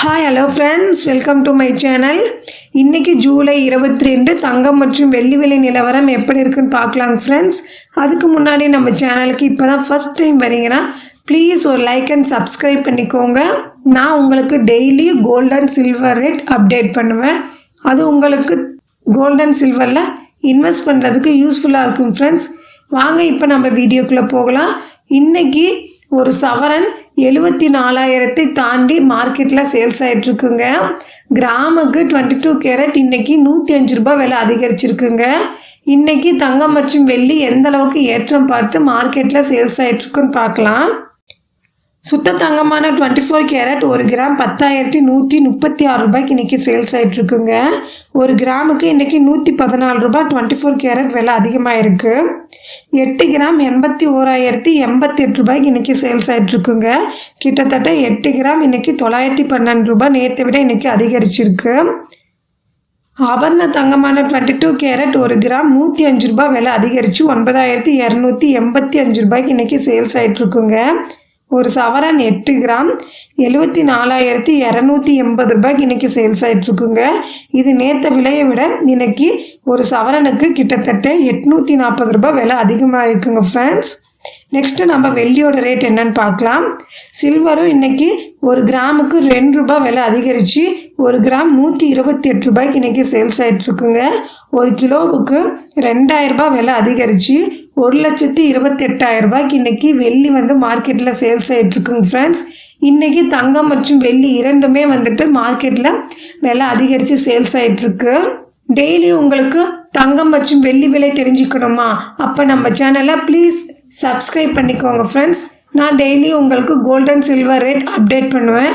Hi hello friends welcome to my channel இன்றைக்கி July இருபத்தி ரெண்டு. தங்கம் மற்றும் வெள்ளி விலை நிலவரம் எப்படி இருக்குன்னு பார்க்கலாங்க ஃப்ரெண்ட்ஸ் அதுக்கு முன்னாடி நம்ம சேனலுக்கு இப்போ தான் ஃபஸ்ட் டைம் வரீங்கன்னா ப்ளீஸ் ஒரு லைக் அண்ட் சப்ஸ்கிரைப் பண்ணிக்கோங்க. நான் உங்களுக்கு daily golden and silver rate update பண்ணுவேன். அது உங்களுக்கு கோல்டன் அண்ட் சில்வரில் இன்வெஸ்ட் பண்ணுறதுக்கு யூஸ்ஃபுல்லாக இருக்கும் ஃப்ரெண்ட்ஸ் வாங்க இப்போ நம்ம வீடியோக்குள்ளே போகலாம். இன்னைக்கு ஒரு சவரன் எழுபத்தி நாலாயிரத்தை தாண்டி மார்க்கெட்டில் சேல்ஸ் ஆகிட்ருக்குங்க கிராமுக்கு டுவெண்ட்டி டூ கேரட் இன்றைக்கி நூற்றி அஞ்சு ரூபாய் விலை அதிகரிச்சிருக்குங்க. இன்றைக்கி தங்கம் மற்றும் வெள்ளி எந்த அளவுக்கு ஏற்றம் பார்த்து மார்க்கெட்டில் சேல்ஸ் ஆகிட்ருக்குன்னு பார்க்கலாம். சுத்த தங்கமான டுவெண்ட்டி ஃபோர் கேரட் ஒரு கிராம் பத்தாயிரத்தி நூற்றி முப்பத்தி ஆறு ரூபாய்க்கு இன்றைக்கி சேல்ஸ் ஆகிட்ருக்குங்க ஒரு கிராமுக்கு இன்றைக்கி நூற்றி பதினாலு ரூபாய் டுவெண்ட்டி ஃபோர் கேரட் விலை அதிகமாக இருக்குது எட்டு கிராம் எண்பத்தி ஓராயிரத்தி எண்பத்தி எட்டு ரூபாய்க்கு இன்றைக்கி சேல்ஸ் ஆகிட்ருக்குங்க கிட்டத்தட்ட எட்டு கிராம் இன்றைக்கி தொள்ளாயிரத்தி பன்னெண்டு ரூபாய் நேற்றை விட இன்றைக்கி அதிகரிச்சிருக்கு. ஆபரண தங்கமான டுவெண்ட்டி டூ கேரட் ஒரு கிராம் நூற்றி அஞ்சு ரூபாய் விலை அதிகரித்து ஒன்பதாயிரத்தி இரநூத்தி எண்பத்தி அஞ்சு ரூபாய்க்கு இன்றைக்கி சேல்ஸ் ஆகிட்ருக்குங்க ஒரு சவரன் எட்டு கிராம் எழுபத்தி நாலாயிரத்தி இரநூத்தி எண்பது ரூபாய்க்கு இன்றைக்கி சேல்ஸ் ஆகிட்ருக்குங்க இது நேற்ற விலையை விட இன்னைக்கு ஒரு சவரனுக்கு கிட்டத்தட்ட எட்நூற்றி நாற்பது ரூபாய் விலை அதிகமாக இருக்குங்க ஃப்ரெண்ட்ஸ் நெக்ஸ்ட்டு நம்ம வெள்ளியோட ரேட் என்னன்னு பார்க்கலாம். சில்வரும் இன்றைக்கி ஒரு கிராமுக்கு ரெண்டு ரூபாய் விலை அதிகரித்து ஒரு கிராம் நூற்றி இருபத்தி எட்டு ரூபாய்க்கு இன்றைக்கி சேல்ஸ் ஆகிட்ருக்குங்க ஒரு கிலோவுக்கு ரெண்டாயிரரூபா விலை அதிகரித்து ஒரு லட்சத்தி இருபத்தி எட்டாயிரரூபாய்க்கு இன்றைக்கி வெள்ளி வந்து மார்க்கெட்டில் சேல்ஸ் ஆகிட்ருக்குங்க ஃப்ரெண்ட்ஸ் இன்றைக்கி தங்கம் மற்றும் வெள்ளி இரண்டுமே வந்துட்டு மார்க்கெட்டில் விலை அதிகரித்து சேல்ஸ் ஆகிட்ருக்கு டெய்லி உங்களுக்கு தங்கம் மற்றும் வெள்ளி விலை தெரிஞ்சுக்கணுமா? அப்போ நம்ம சேனலை ப்ளீஸ் சப்ஸ்கிரைப் பண்ணிக்கோங்க ஃப்ரெண்ட்ஸ் நான் டெய்லி உங்களுக்கு கோல்டன் சில்வர் ரேட் அப்டேட் பண்ணுவேன்.